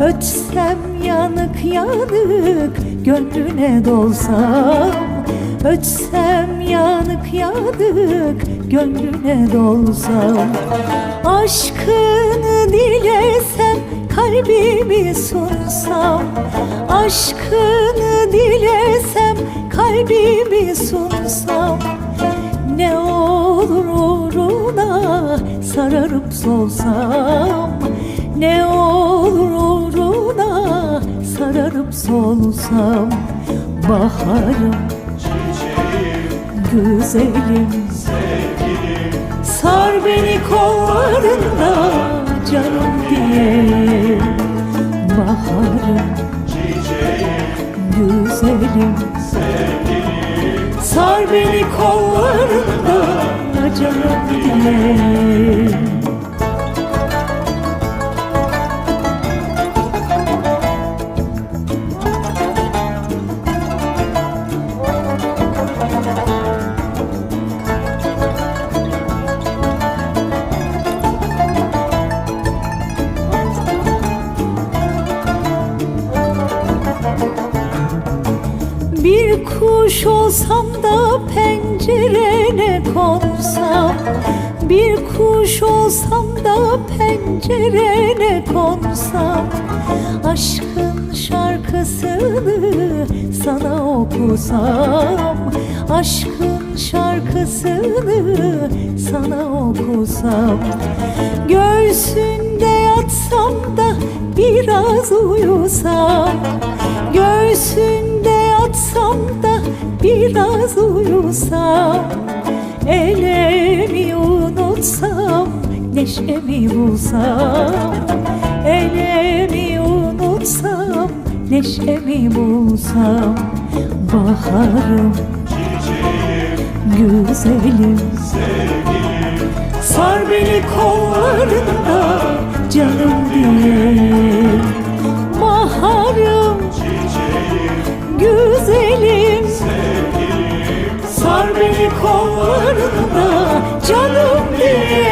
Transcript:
Ötsem yanık yanık gönlüne dolsam Ötsem yanık yanık gönlüne dolsam. Aşkını dilesem kalbimi sunsam Aşkını dilesem kalbimi sunsam. Ne olur uğruna sararıp solsam Ne olur uğruna sararıp solsam Baharım güzelim Sar beni kollarında canım diye. Baharım güzelim Sar beni kollarında canım diye Bir kuş olsam da pencerene konsam Bir kuş olsam da pencerene konsam Aşkın şarkısını sana okusam. Aşkın şarkısını sana okusam. Göğsünde yatsam da biraz uyusam. Göğsünde yatsam da biraz uyusam Elemi unutsam neşemi bulsam. Elemi unutsam neşemi bulsam. Baharım güzelim. Sar beni kollarında canım diye bağrımda canım bir